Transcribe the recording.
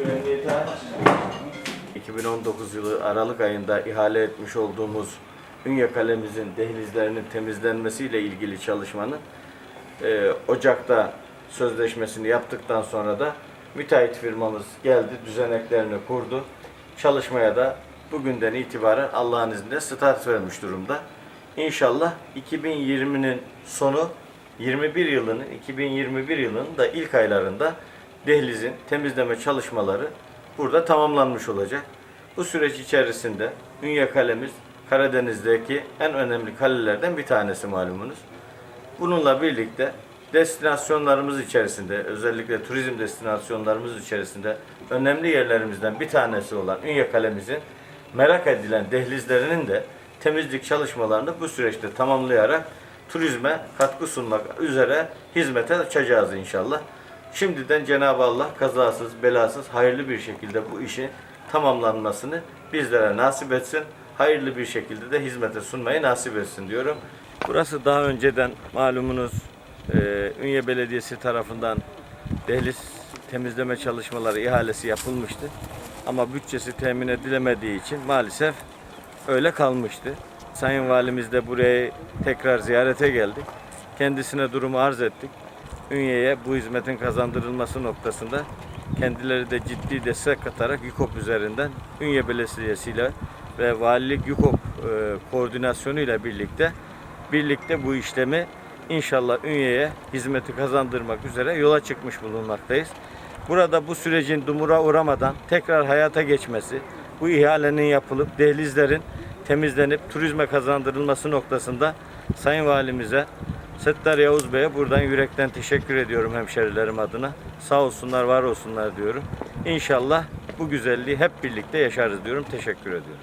Şu emniyete 2019 yılı Aralık ayında ihale etmiş olduğumuz Ünye Kalemizin dehlizlerinin temizlenmesiyle ilgili çalışmanın e, Ocak'ta sözleşmesini yaptıktan sonra da müteahhit firmamız geldi, düzeneklerini kurdu. Çalışmaya da bugünden itibaren Allah'ın izniyle start vermiş durumda. İnşallah 2020'nin sonu 21 yılının 2021 yılının da ilk aylarında dehlizin temizleme çalışmaları burada tamamlanmış olacak. Bu süreç içerisinde Ünye Kalemiz Karadeniz'deki en önemli kalelerden bir tanesi malumunuz. Bununla birlikte destinasyonlarımız içerisinde, özellikle turizm destinasyonlarımız içerisinde önemli yerlerimizden bir tanesi olan Ünye Kalemizin merak edilen dehlizlerinin de temizlik çalışmalarını bu süreçte tamamlayarak turizme katkı sunmak üzere hizmete açacağız inşallah. Şimdiden Cenab-ı Allah kazasız, belasız, hayırlı bir şekilde bu işin tamamlanmasını bizlere nasip etsin. Hayırlı bir şekilde de hizmete sunmayı nasip etsin diyorum. Burası daha önceden malumunuz e, Ünye Belediyesi tarafından dehliz temizleme çalışmaları ihalesi yapılmıştı. Ama bütçesi temin edilemediği için maalesef öyle kalmıştı. Sayın Valimiz de buraya tekrar ziyarete geldik. Kendisine durumu arz ettik. Ünye'ye bu hizmetin kazandırılması noktasında kendileri de ciddi destek katarak YUKOP üzerinden Ünye Belediyesi ile ve Valilik YUKOP e, koordinasyonu ile birlikte birlikte bu işlemi inşallah Ünye'ye hizmeti kazandırmak üzere yola çıkmış bulunmaktayız. Burada bu sürecin dumura uğramadan tekrar hayata geçmesi, bu ihalenin yapılıp dehlizlerin temizlenip turizme kazandırılması noktasında Sayın Valimize Settar Yavuz Bey'e buradan yürekten teşekkür ediyorum hemşerilerim adına. Sağ olsunlar, var olsunlar diyorum. İnşallah bu güzelliği hep birlikte yaşarız diyorum. Teşekkür ediyorum.